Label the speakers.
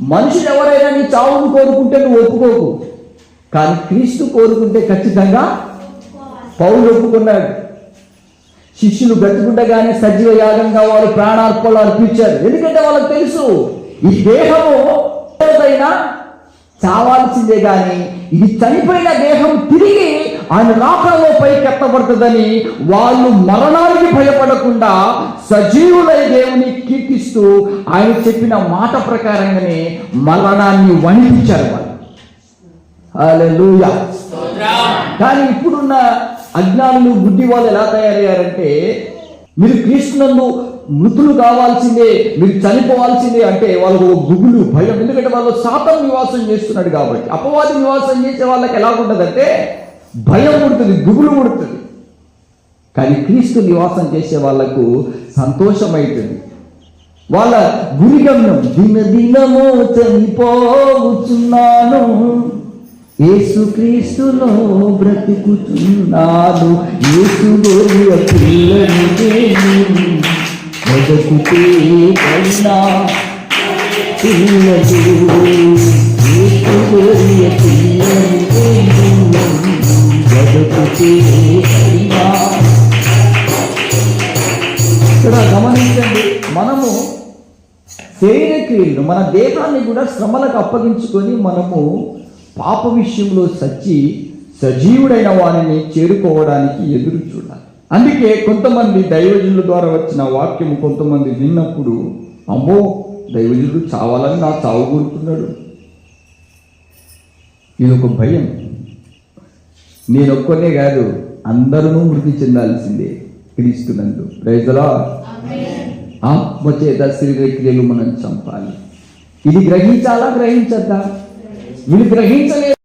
Speaker 1: మనుషులు ఎవరైనా నీ చావును కోరుకుంటే నువ్వు ఒప్పుకోకు. కానీ క్రీస్తు కోరుకుంటే ఖచ్చితంగా పౌరులు ఒప్పుకున్నాడు. శిష్యులు బ్రతుకుండగానే సజీవ యాగంగా వారు ప్రాణార్పణలు అర్పించారు. ఎందుకంటే వాళ్ళకి తెలుసు ఈ దేహము చావాల్సిందే కానీ ఇది చనిపోయిన దేహం తిరిగి ఆయన రాకడలో పైకెత్తబడుతుందని వాళ్ళు మరణానికి భయపడకుండా సజీవులై దేవుని కీర్తిస్తూ ఆయన చెప్పిన మాట ప్రకారంగానే మరణాన్ని వణించారు వాళ్ళు. కానీ ఇప్పుడున్న అజ్ఞానులు బుద్ధి వాళ్ళు ఎలా తయారయ్యారంటే మీరు కృష్ణందు మృతులు కావాల్సిందే మీరు చనిపోవాల్సిందే అంటే వాళ్ళకు ఒక గుగులు భయం. ఎందుకంటే వాళ్ళు శాతం నివాసం చేస్తున్నాడు కాబట్టి. అపవాది నివాసం చేసే వాళ్ళకి ఎలా ఉంటుందంటే భయం పుడుతుంది గుబులు పుడుతుంది కానీ క్రీస్తు నివాసం చేసే వాళ్ళకు సంతోషమైతుంది. వాళ్ళ గురిగమ్యం దిన దినము చనిపోవచ్చున్నాను యేసుక్రీస్తులో బ్రతుకుతున్నాను. యేసు గొర్రె పిల్లలు. ఇక్కడ గమనించండి మనము శరీర క్రియలను మన దేహాన్ని కూడా శ్రమలకు అప్పగించుకొని మనము పాప విషయంలో సచ్చి సజీవుడైన వారిని చేరుకోవడానికి ఎదురు చూడాలి. అందుకే కొంతమంది దైవజనుల ద్వారా వచ్చిన వాక్యము కొంతమంది విన్నప్పుడు అమ్మో దైవజనుడు చావాలని నా చావు కోరుతున్నాడు. ఇది ఒక భయం. నేను ఒక్కనే కాదు అందరూ మృతి చెందాల్సిందే. క్రీస్తునందు. రైతులా ఆత్మ చేత శరీర క్రియలు మనం చంపాలి. ఇది గ్రహించాలా గ్రహించద్దా? వీళ్ళు గ్రహించలేదు.